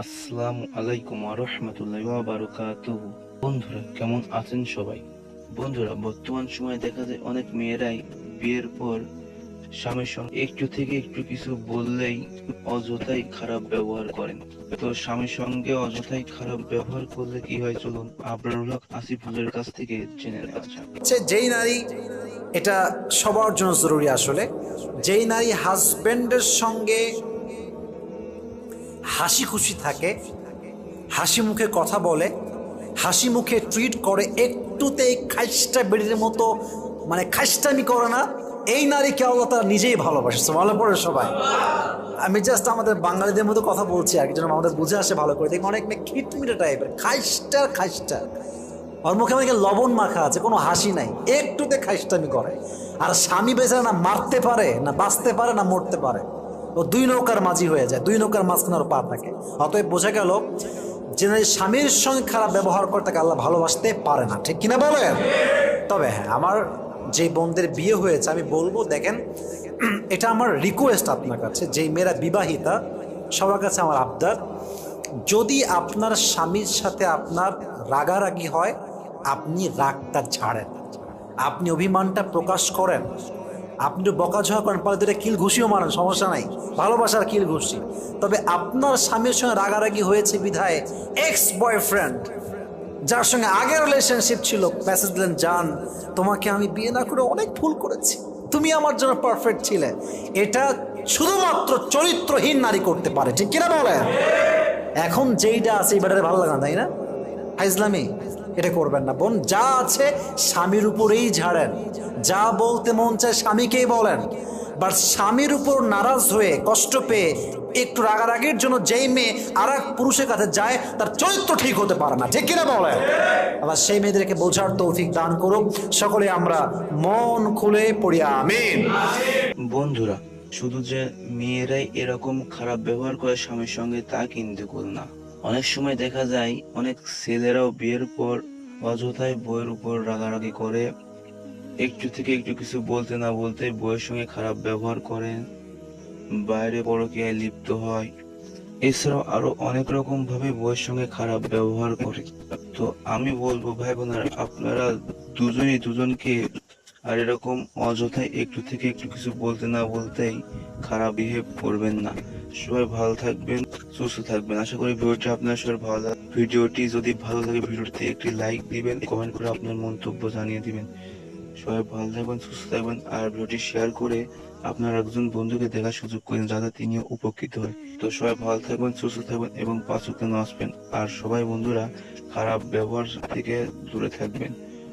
আসসালামু আলাইকুম রহমতুল্লাহ বারকাতুহু। বন্ধুরা, কেমন আছেন সবাই? বন্ধুরা, বর্তমান সময়ে দেখা যায় অনেক মেয়েরাই বিয়ের পর স্বামীর সঙ্গে একটু থেকে একটু কিছু বললেই অযথাই খারাপ ব্যবহার করেন। তো স্বামীর সঙ্গে অযথাই খারাপ ব্যবহার করলে কি হয় চলুন আবরারুল হক আসিফুলের কাছ থেকে জেনে হচ্ছে যেই নারী, এটা সবার জন্য জরুরি আসলে। যেই নারী হাজবেন্ডের সঙ্গে হাসি খুশি থাকে, হাসি মুখে কথা বলে, হাসি মুখে ট্রিট করে, একটুতে খাইস্টা বেড়ির মতো মানে খাইস্টামি করে না, এই নারীকে আল্লাহ তারা নিজেই ভালোবাসে। ভালো পড়ে সবাই। আমি জাস্ট আমাদের বাঙালিদের মতো কথা বলছি আর কি, যেন আমাদের বুঝে আসে ভালো করে। দেখি অনেক মেয়ে খিটমিটে টাইপের খাইস্টা খাইস্টা ওর মুখে মুখে লবণ মাখা আছে, কোনো হাসি নাই। একটুতে খাইস্টামি করে। আর স্বামী বেচারা না মারতে পারে, না বাঁচতে পারে, না মরতে পারে। ও দুই নৌকার মাঝি হয়ে যায়, দুই নৌকার মাঝখানে ওর পা থাকে। অতএব বোঝা গেল যে স্বামীর সঙ্গে খারাপ ব্যবহার করে তাকে আল্লাহ ভালোবাসতে পারে না। ঠিক কিনা বলেন? তবে হ্যাঁ আমার যে বোনদের বিয়ে হয়েছে, আমি বলব, দেখেন, এটা আমার রিকোয়েস্ট আপনার কাছে, যেই মেয়েরা বিবাহিতা, সবার কাছে আমার আবদার, যদি আপনার স্বামীর সাথে আপনার রাগারাগি হয়, আপনি রাগটা ছাড়েন। আপনি অভিমানটা প্রকাশ করেন। আপনি একটু বকাঝকা করেন পরে দুটা কিল ঘুষিও মারেন, সমস্যা নাই। ভালোবাসার কিল ঘুষি তবে আপনার স্বামীর সঙ্গে রাগারাগি হয়েছে বিধায় এক্স বয়ফ্রেন্ড যার সঙ্গে আগের রিলেশনশিপ ছিল মেসেজ দিলেন, জান, তোমাকে আমি বিয়ে না করে অনেক ভুল করেছি। তুমি আমার জন্য পারফেক্ট ছিলে। এটা শুধুমাত্র চরিত্রহীন নারী করতে পারে, ঠিক কিনা বলে এখন যেইটা আছে, এই ব্যাটারে ভালো লাগে, তাই না? ইসলামী এটা করবেন না। বোন, যা আছে স্বামীর উপরেই ঝাড়েন। যা বলতে মন চায় স্বামীকেই বলেন। বাট স্বামীর উপর নারাজ হয়ে, কষ্ট পেয়ে, একটু রাগারাগির জন্য যেই মেয়ে আর এক পুরুষের কাছে যায়, তার চরিত্র ঠিক হতে পারে না। ঠিক কিনা বলেন? আবার সেই মেয়েদেরকে বোঝার তৌফিক দান করুক। সকলে আমরা মন খুলে পড়ি, আমিন। বন্ধুরা, শুধু যে মেয়েরাই এরকম খারাপ ব্যবহার করে স্বামীর সঙ্গে তা কিন্তু না। অনেক সময় দেখা যায় অনেক ছেলেরাও বিয়ের পর অযথায় বইয়ের উপর রাগারাগি করে। একটু থেকে একটু কিছু বলতে না বলতে বইয়ের সঙ্গে খারাপ ব্যবহার করে বাইরে পরকীয়ায় লিপ্ত হয়। এছাড়াও আরও অনেক রকম ভাবে বইয়ের সঙ্গে খারাপ ব্যবহার করে। তো আমি বলব ভাই বোনেরা আপনারা দুজনই দুজনকে আর এরকম অযথায় একটু থেকে একটু কিছু বলতে না বলতেই খারাপ বিহেভ করবেন না। সবাই ভালো থাকবেন, সুস্থ থাকবেন। আশা করি ভিডিওটি আপনার সবার ভালো লাগে ভিডিওটি যদি ভালো লাগে, ভিডিওটিতে একটি লাইক দিবেন কমেন্ট করে আপনার মন্তব্য জানিয়ে দিবেন। সবাই ভালো থাকবেন, সুস্থ থাকবেন, আর ভিডিওটি শেয়ার করে আপনার একজন বন্ধুকে দেখার সুযোগ করেন, যাতে তিনিও উপকৃত হয় তো সবাই ভালো থাকবেন, সুস্থ থাকবেন এবং পাঁচ ওয়াক্ত নামাজ পড়বেন আর সবাই বন্ধুরা খারাপ ব্যবহার থেকে দূরে থাকবেন।